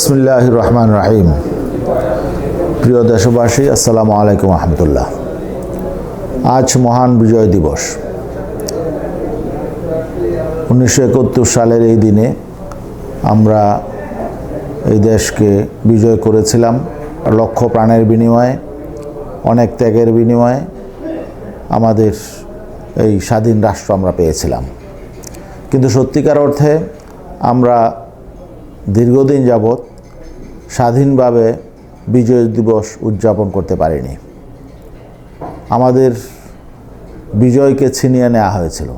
বিসমিল্লাহ রহমান রাহিম প্রিয় দেশবাসী, আসসালামু আলাইকুম রহমতুল্লাহ। আজ মহান বিজয় দিবস। উনিশশো একাত্তর সালের এই দিনে আমরা এই দেশকে বিজয় করেছিলাম লক্ষ প্রাণের বিনিময়ে, অনেক ত্যাগের বিনিময়ে আমাদের এই স্বাধীন রাষ্ট্র আমরা পেয়েছিলাম। কিন্তু সত্যিকার অর্থে আমরা দীর্ঘদিন যাবৎ স্বাধীনভাবে বিজয় দিবস উদযাপন করতে পারিনি। আমাদের বিজয়কে ছিনিয়ে নেওয়া হয়েছিল।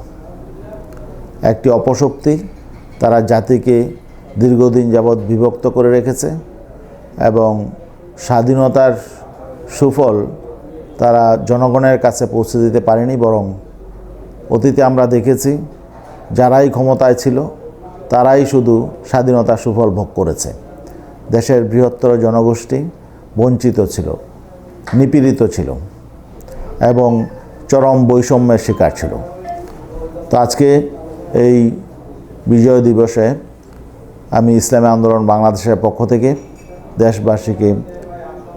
একটি অপশক্তি তারা জাতিকে দীর্ঘদিন যাবৎ বিভক্ত করে রেখেছে এবং স্বাধীনতার সুফল তারা জনগণের কাছে পৌঁছে দিতে পারেনি বরং অতীতে আমরা দেখেছি, যারাই ক্ষমতায় ছিল তারাই শুধু স্বাধীনতার সুফল ভোগ করেছে। দেশের বৃহত্তর জনগোষ্ঠী বঞ্চিত ছিল, নিপীড়িত ছিল এবং চরম বৈষম্যের শিকার ছিল। তো আজকে এই বিজয় দিবসে আমি ইসলামী আন্দোলন বাংলাদেশের পক্ষ থেকে দেশবাসীকে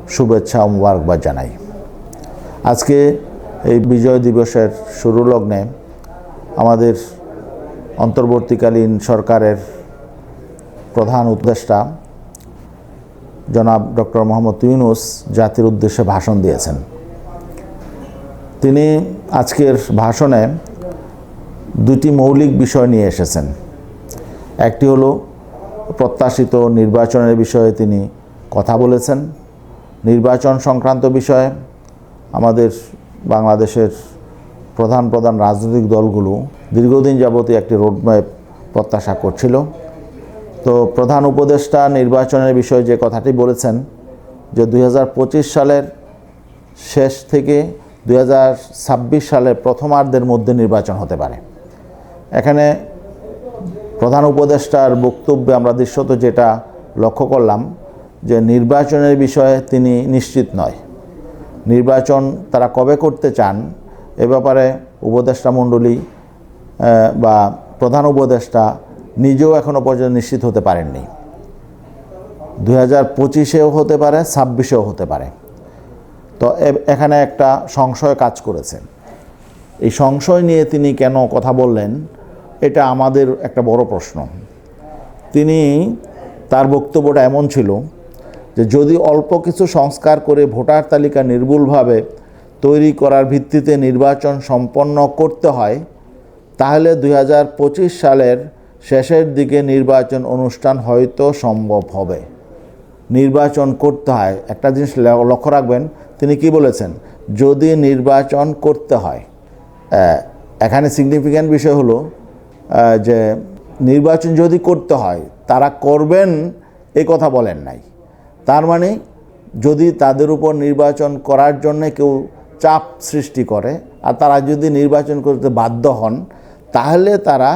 শুভেচ্ছা ও মুবারকবাদ জানাই। আজকে এই বিজয় দিবসের শুরু লগ্নে আমাদের অন্তর্বর্তীকালীন সরকারের প্রধান উপদেষ্টা জনাব ডক্টর মোহাম্মদ ইউনুস জাতির উদ্দেশ্যে ভাষণ দিয়েছেন। তিনি আজকের ভাষণে দুটি মৌলিক বিষয় নিয়ে এসেছেন। একটি হলো, প্রত্যাশিত নির্বাচনের বিষয়ে তিনি কথা বলেছেন। নির্বাচন সংক্রান্ত বিষয়ে আমাদের বাংলাদেশের প্রধান প্রধান রাজনৈতিক দলগুলো দীর্ঘদিন যাবতীয় একটি রোডম্যাপ প্রত্যাশা করছিল। তো প্রধান উপদেষ্টা নির্বাচনের বিষয়ে যে কথাটি বলেছেন যে দু হাজার পঁচিশ সালের শেষ থেকে দুই হাজার ছাব্বিশ সালের প্রথমার্ধের মধ্যে নির্বাচন হতে পারে। এখানে প্রধান উপদেষ্টার বক্তব্যে আমরা দৃশ্যত যেটা লক্ষ্য করলাম যে নির্বাচনের বিষয়ে তিনি নিশ্চিত নয়। নির্বাচন তারা কবে করতে চান এ ব্যাপারে উপদেষ্টা মণ্ডলী বা প্রধান উপদেষ্টা নিজেও এখনও পর্যন্ত নিশ্চিত হতে পারেননি। দু হাজার পঁচিশেও হতে পারে, ছাব্বিশেও হতে পারে। তো এখানে একটা সংশয় কাজ করেছে। এই সংশয় নিয়ে তিনি কেন কথা বললেন, এটা আমাদের একটা বড় প্রশ্ন। তিনি, তার বক্তব্যটা এমন ছিল যে, যদি অল্প কিছু সংস্কার করে ভোটার তালিকা নির্ভুলভাবে তৈরি করার ভিত্তিতে নির্বাচন সম্পন্ন করতে হয়, তাহলে দু হাজার পঁচিশ সালের শেষের দিকে নির্বাচন অনুষ্ঠান হয়তো সম্ভব হবে। নির্বাচন করতে হয়। একটা জিনিস লক্ষ্য রাখবেন, তিনি কি বলেছেন? যদি নির্বাচন করতে হয় এখানে সিগনিফিক্যান্ট বিষয় হলো যে নির্বাচন যদি করতে হয়, তারা করবেন এই কথা বলেন নাই। তার মানে যদি তাদের উপর নির্বাচন করার জন্য কেউ চাপ সৃষ্টি করে, আর তারা যদি নির্বাচন করতে বাধ্য হন, তাহলে তারা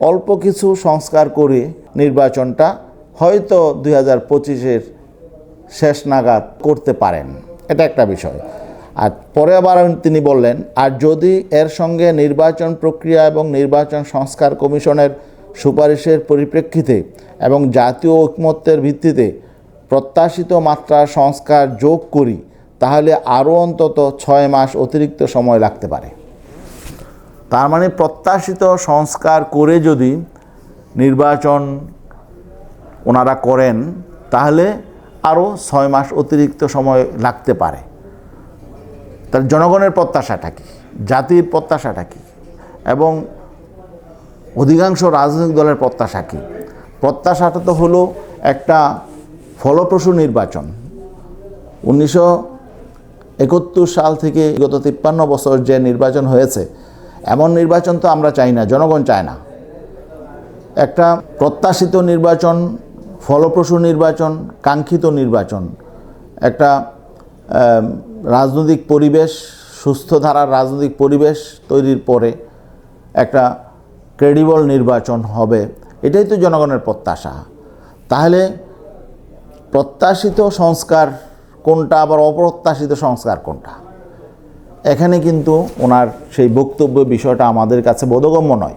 অল্প কিছু সংস্কার করে নির্বাচনটা হয়তো দুই হাজার পঁচিশের শেষ নাগাদ করতে পারেন। এটা একটা বিষয়। আর পরে আবার তিনি বললেন, আর যদি এর সঙ্গে নির্বাচন প্রক্রিয়া এবং নির্বাচন সংস্কার কমিশনের সুপারিশের পরিপ্রেক্ষিতে এবং জাতীয় ঐকমত্যের ভিত্তিতে প্রত্যাশিত মাত্রার সংস্কার যোগ করি, তাহলে আরও অন্তত ছয় মাস অতিরিক্ত সময় লাগতে পারে। তার মানে প্রত্যাশিত সংস্কার করে যদি নির্বাচন ওনারা করেন, তাহলে আরও ছয় মাস অতিরিক্ত সময় লাগতে পারে। তার জনগণের প্রত্যাশাটা কী? জাতির প্রত্যাশাটা কী? এবং অধিকাংশ রাজনৈতিক দলের প্রত্যাশা কী? প্রত্যাশাটা তো হলো একটা ফলপ্রসূ নির্বাচন। উনিশশো একাত্তর সাল থেকে গত তিপ্পান্ন বছর যে নির্বাচন হয়েছে এমন নির্বাচন তো আমরা চাই না, জনগণ চায় না। একটা প্রত্যাশিত নির্বাচন, ফলপ্রসূ নির্বাচন, কাঙ্ক্ষিত নির্বাচন, একটা রাজনৈতিক পরিবেশ, সুস্থ ধারার রাজনৈতিক পরিবেশ তৈরির পরে একটা ক্রেডিবল নির্বাচন হবে, এটাই তো জনগণের প্রত্যাশা। তাহলে প্রত্যাশিত সংস্কার কোনটা, আবার অপ্রত্যাশিত সংস্কার কোনটা? এখানে কিন্তু ওনার সেই বক্তব্য বিষয়টা আমাদের কাছে বোধগম্য নয়।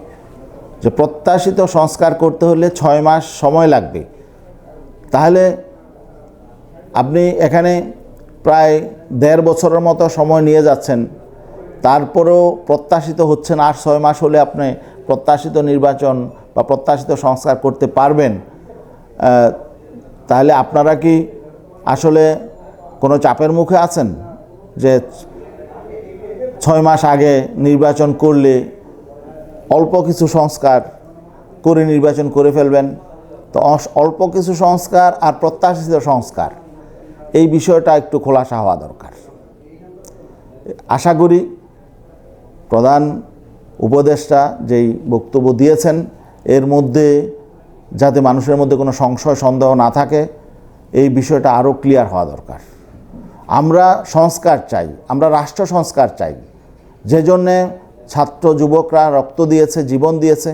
যে প্রত্যাশিত সংস্কার করতে হলে ছয় মাস সময় লাগবে। তাহলে আপনি এখানে প্রায় দেড় বছরের মতো সময় নিয়ে যাচ্ছেন। তারপরেও প্রত্যাশিত হচ্ছে না, আর ছয় মাস হলে আপনি প্রত্যাশিত নির্বাচন বা প্রত্যাশিত সংস্কার করতে পারবেন। তাহলে আপনারা কি আসলে কোনো চাপের মুখে আছেন? যে ছয় মাস আগে নির্বাচন করলে অল্প কিছু সংস্কার করে নির্বাচন করে ফেলবেন। তো অল্প কিছু সংস্কার আর প্রত্যাশিত সংস্কার, এই বিষয়টা একটু খোলাসা হওয়া দরকার। আশা করি প্রধান উপদেষ্টা যেই বক্তব্য দিয়েছেন, এর মধ্যে যাতে মানুষের মধ্যে কোনো সংশয়, সন্দেহ না থাকে, এই বিষয়টা আরও ক্লিয়ার হওয়া দরকার। আমরা সংস্কার চাই, আমরা রাষ্ট্র সংস্কার চাই। যে জন্যে ছাত্র যুবকরা রক্ত দিয়েছে, জীবন দিয়েছে।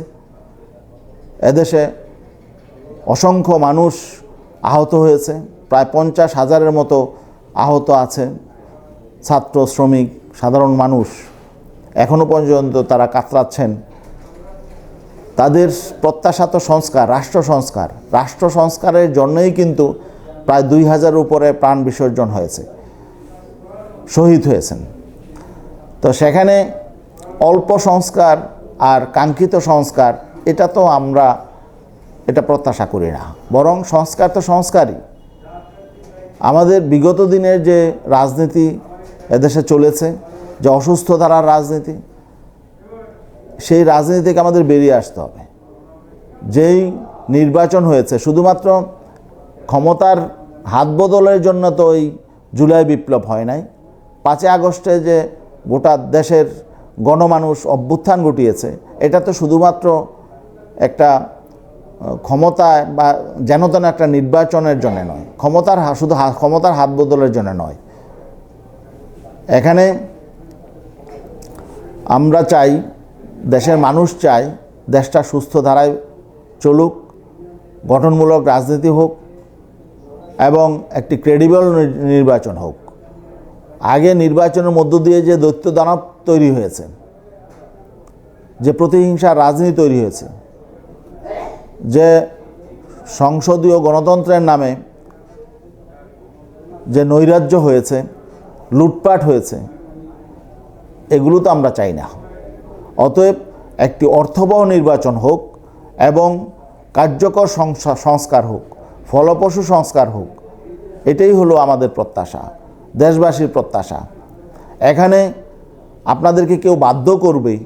এদেশে অসংখ্য মানুষ আহত হয়েছে, প্রায় পঞ্চাশ হাজারের মতো আহত আছে ছাত্র, শ্রমিক, সাধারণ মানুষ। এখনও পর্যন্ত তারা কাতরাচ্ছেন। তাদের প্রত্যাশাত সংস্কার, রাষ্ট্র সংস্কার। রাষ্ট্র সংস্কারের জন্যই কিন্তু প্রায় দুই হাজার উপরে প্রাণ বিসর্জন হয়েছে, শহীদ হয়েছেন। তো সেখানে অল্প সংস্কার আর কাঙ্ক্ষিত সংস্কার, এটা তো আমরা এটা প্রত্যাশা করি না। বরং সংস্কার তো সংস্কারই। আমাদের বিগত দিনের যে রাজনীতি এদেশে চলেছে, যে অসুস্থ ধারার রাজনীতি, সেই রাজনীতি থেকে আমাদের বেরিয়ে আসতে হবে। যেই নির্বাচন হয়েছে, শুধুমাত্র ক্ষমতার হাত বদলের জন্য তো ওই জুলাই বিপ্লব হয় নাই। পাঁচই আগস্টে যে গোটা দেশের গণমানুষ অভ্যুত্থান ঘটিয়েছে। এটা তো শুধুমাত্র একটা ক্ষমতায় বা যেন তেন একটা নির্বাচনের জন্য নয়, ক্ষমতার শুধু ক্ষমতার হাত বদলের জন্য নয়। এখানে আমরা চাই, দেশের মানুষ চাই, দেশটা সুস্থ ধারায় চলুক, গঠনমূলক রাজনীতি হোক এবং একটি ক্রেডিবল নির্বাচন হোক। আগে নির্বাচনের মধ্য দিয়ে যে দৈত্য দানব তৈরি হয়েছে, যে প্রতিহিংসার রাজনীতি তৈরি হয়েছে, যে সংসদীয় গণতন্ত্রের নামে যে নৈরাজ্য হয়েছে, লুটপাট হয়েছে, এগুলো তো আমরা চাই না। অতএব একটি অর্থবহ নির্বাচন হোক এবং কার্যকর সংস- সংস্কার হোক, ফলপ্রসূ সংস্কার হোক, এটাই হলো আমাদের প্রত্যাশা। দেশবাসীর প্রত্যাশা। এখানে আপনাদেরকে কেউ বাধ্য করবেই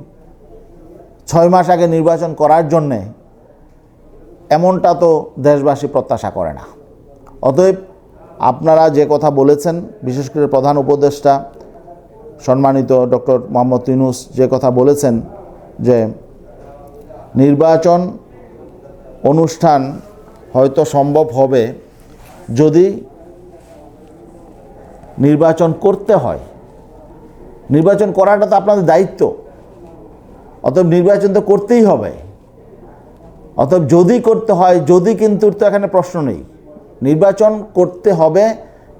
ছয় মাস আগে নির্বাচন করার জন্যে, এমনটা তো দেশবাসী প্রত্যাশা করে না। অতএব আপনারা যে কথা বলেছেন, বিশেষ করে প্রধান উপদেষ্টা, সম্মানিত ডক্টর মোহাম্মদ ইউনুস যে কথা বলেছেন যে নির্বাচন অনুষ্ঠান হয়তো সম্ভব হবে যদি নির্বাচন করতে হয়। নির্বাচন করাটা তো আপনাদের দায়িত্ব। অতএব নির্বাচন তো করতেই হবে। অতএব যদি করতে হয়, যদি কিন্তু তো এখানে প্রশ্ন নেই। নির্বাচন করতে হবে,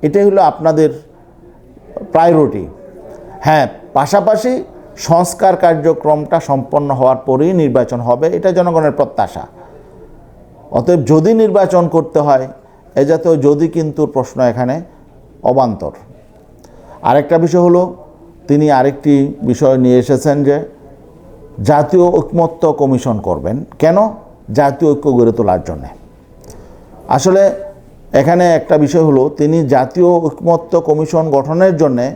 এটাই হলো আপনাদের প্রায়োরিটি হ্যাঁ পাশাপাশি সংস্কার কার্যক্রমটা সম্পন্ন হওয়ার পরেই নির্বাচন হবে, এটা জনগণের প্রত্যাশা। অতএব যদি নির্বাচন করতে হয়, এ জাতীয় যদি কিন্তু প্রশ্ন এখানে অবান্তর। আরেকটা বিষয় হলো, তিনি আরেকটি বিষয় নিয়ে এসেছেন যে, জাতীয় ঐকমত্য কমিশন করবেন। কেন? জাতীয় ঐক্য গড়ে তোলার জন্যে। আসলে এখানে একটা বিষয় হলো, তিনি জাতীয় ঐকমত্য কমিশন গঠনের জন্যে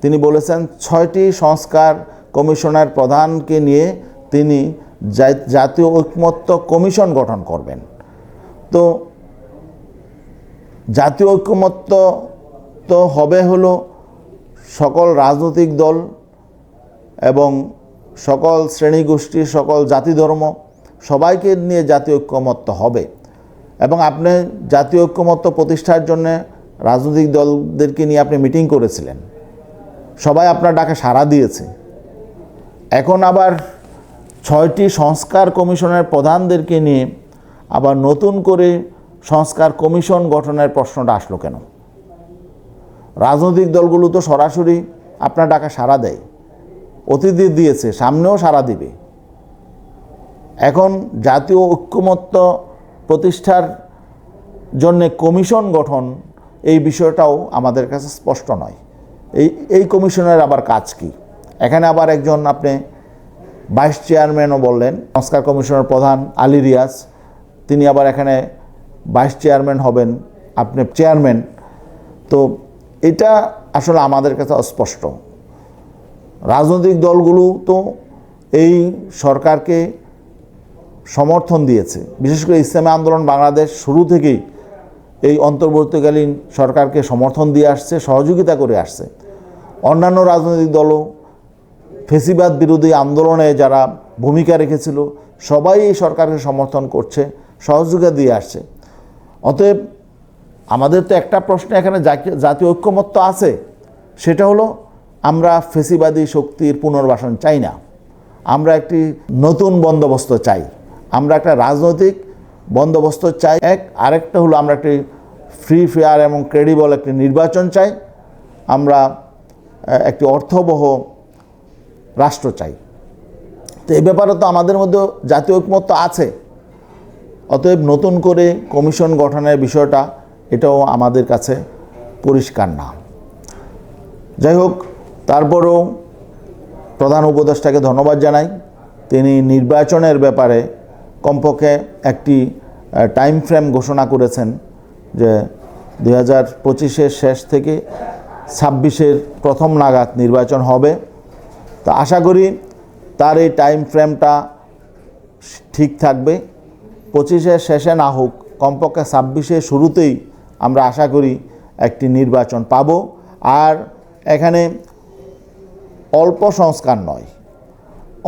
তিনি বলেছেন, ছয়টি সংস্কার কমিশনের প্রধানকে নিয়ে তিনি জাতীয় ঐকমত্য কমিশন গঠন করবেন। তো, জাতীয় ঐকমত্য তো হবে হলো সকল রাজনৈতিক দল এবং সকল শ্রেণি গোষ্ঠী সকল জাতি ধর্ম, সবাইকে নিয়ে জাতীয় ঐক্যমত্য হবে। এবং আপনি জাতীয় ঐক্যমত্য প্রতিষ্ঠার জন্য রাজনৈতিক দলদেরকে নিয়ে আপনি মিটিং করেছিলেন। সবাই আপনার ডাকে সাড়া দিয়েছে। এখন আবার ছয়টি সংস্কার কমিশনের প্রধানদেরকে নিয়ে আবার নতুন করে সংস্কার কমিশন গঠনের প্রশ্নটা আসলো কেন? রাজনৈতিক দলগুলো তো সরাসরি আপনার ডাকা সাড়া দেয়। অতিথি দিয়েছে, সামনেও সাড়া দিবে। এখন জাতীয় ঐক্যমত্য প্রতিষ্ঠার জন্যে কমিশন গঠন এই বিষয়টাও আমাদের কাছে স্পষ্ট নয়। এই এই কমিশনের আবার কাজ কি? এখানে আবার একজন আপনি ভাইস চেয়ারম্যানও বললেন, সংস্কার কমিশনের প্রধান আলী রিয়াজ। তিনি আবার এখানে ভাইস চেয়ারম্যান হবেন, আপনি চেয়ারম্যান। তো এটা আসলে আমাদের কাছে অস্পষ্ট। রাজনৈতিক দলগুলো তো এই সরকারকে সমর্থন দিয়েছে। বিশেষ করে ইসলামী আন্দোলন বাংলাদেশ শুরু থেকেই এই অন্তর্বর্তীকালীন সরকারকে সমর্থন দিয়ে আসছে, সহযোগিতা করে আসছে। অন্যান্য রাজনৈতিক দলও ফেসিবাদ বিরোধী আন্দোলনে যারা ভূমিকা রেখেছিল, সবাই এই সরকারকে সমর্থন করছে, সহযোগিতা দিয়ে আসছে। অতএব আমাদের তো একটা প্রশ্ন এখানে জাতীয় ঐক্যমত্য আছে। সেটা হলো, আমরা ফেসিবাদী শক্তির পুনর্বাসন চাই না। আমরা একটি নতুন বন্দোবস্ত চাই। আমরা একটা রাজনৈতিক বন্দোবস্ত চাই। এক, আরেকটা হলো, আমরা একটি ফ্রি ফেয়ার এবং ক্রেডিবল একটি নির্বাচন চাই। আমরা একটি অর্থবহ রাষ্ট্র চাই। তো এই ব্যাপারে তো আমাদের মধ্যে জাতীয় ঐকমত্য আছে। অতএব নতুন করে কমিশন গঠনের বিষয়টা এটাও আমাদের কাছে পরিষ্কার না। যাই হোক তারপরও প্রধান উপদেষ্টাকে ধন্যবাদ জানাই। তিনি নির্বাচনের ব্যাপারে কমপক্ষে একটি টাইম ফ্রেম ঘোষণা করেছেন যে দুই হাজার পঁচিশের শেষ থেকে ছাব্বিশের প্রথম নাগাদ নির্বাচন হবে। তো আশা করি তার এই টাইম ফ্রেমটা ঠিক থাকবে। পঁচিশের শেষে না হোক, কমপক্ষে ছাব্বিশের শুরুতেই আমরা আশা করি একটি নির্বাচন পাব। আর এখানে অল্প সংস্কার নয়,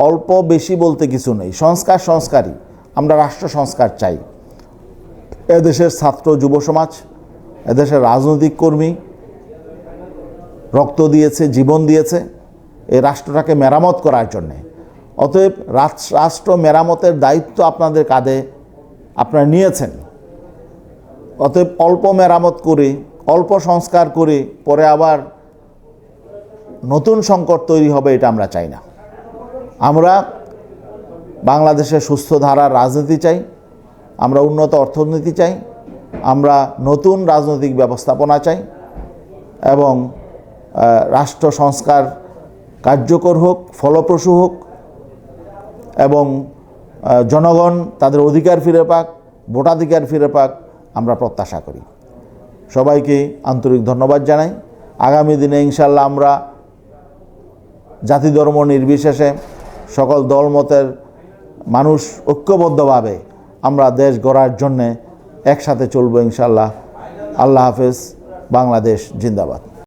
অল্প বেশি বলতে কিছু নেই। সংস্কার সংস্কারই, আমরা রাষ্ট্র সংস্কার চাই। এদেশের ছাত্র যুব সমাজ, এদেশের রাজনৈতিক কর্মী রক্ত দিয়েছে, জীবন দিয়েছে এই রাষ্ট্রটাকে মেরামত করার জন্যে। অতএব রাষ্ট্র মেরামতের দায়িত্ব আপনাদের কাঁধে আপনারা নিয়েছেন। অতএব অল্প মেরামত করে, অল্প সংস্কার করে, পরে আবার নতুন সংকট তৈরি হবে এটা আমরা চাই না। আমরা বাংলাদেশে সুস্থ ধারার রাজনীতি চাই, আমরা উন্নত অর্থনীতি চাই, আমরা নতুন রাজনৈতিক ব্যবস্থাপনা চাই এবং রাষ্ট্র সংস্কার কার্যকর হোক, ফলপ্রসূ হোক এবং জনগণ তাদের অধিকার ফিরে পাক, ভোটাধিকার ফিরে পাক আমরা প্রত্যাশা করি। সবাইকে আন্তরিক ধন্যবাদ জানাই। আগামী দিনে ইনশাল্লাহ আমরা জাতি ধর্ম নির্বিশেষে সকল দলমতের মানুষ ঐক্যবদ্ধভাবে আমরা দেশ গড়ার জন্যে একসাথে চলবো ইনশাল্লাহ আল্লাহ হাফেজ। বাংলাদেশ জিন্দাবাদ।